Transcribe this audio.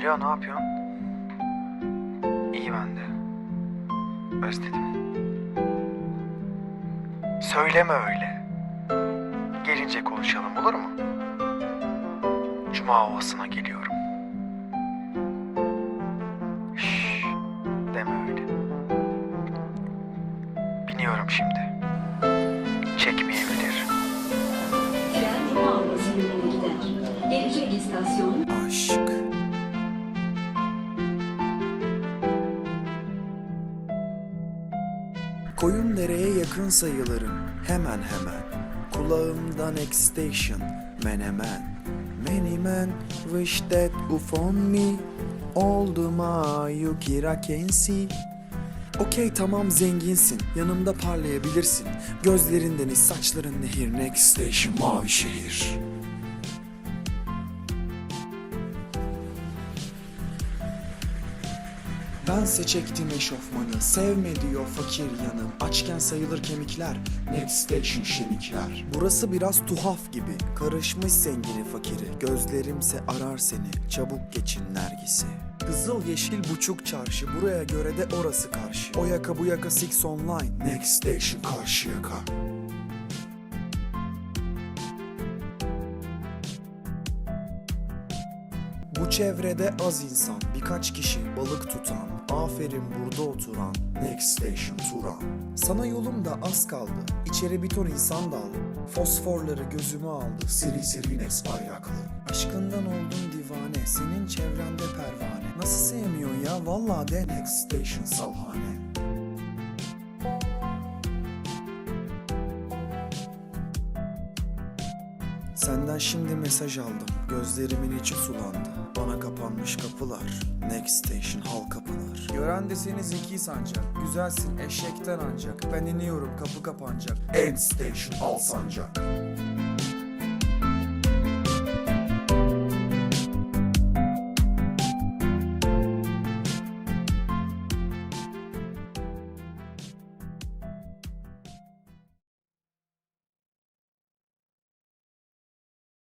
Alo ne yapıyorsun? İyi ben de. Özledim. Söyleme öyle. Gelince konuşalım olur mu? Cuma havasına geliyorum. Şşş, deme öyle. Biniyorum şimdi. Çekmeyebilir. Tren Cuma Havası yönüne gider. Gelecek istasyon Aşk. Koyun dereye yakın sayılırım? Hemen hemen. Kulağımda next station menemen Many men wish that upon me. All the Mayukira can see Okey tamam zenginsin. Yanımda parlayabilirsin. Gözlerin deniz saçların nehir. Next station mavi şehir Bense çektim eşofmanı. Sevme diyor fakir yanım. Açken sayılır kemikler Next station şemikler. Burası biraz tuhaf gibi. Karışmış zengini fakiri. Gözlerimse arar seni. Çabuk geçin nergisi Kızıl yeşil buçuk çarşı. Buraya göre de orası karşı. O yaka bu yaka six online. Next station karşı yaka. Bu çevrede az insan, birkaç kişi balık tutan, aferin burada oturan, next station Turan. Sana yolum da az kaldı, içeri bir ton insan daldı. Fosforları gözüme aldı, siri siri next ayaklı. Aşkından oldum divane, senin çevrende pervane. Nasıl sevmiyorsun ya, vallahi de next station salhane. Senden şimdi mesaj aldım. Gözlerimin içi sulandı. Kapanmış kapılar. Next station hal kapılar. Gören de seni zeki sancak. Güzelsin eşekten ancak. Ben iniyorum kapı kapanacak. End station al sancak.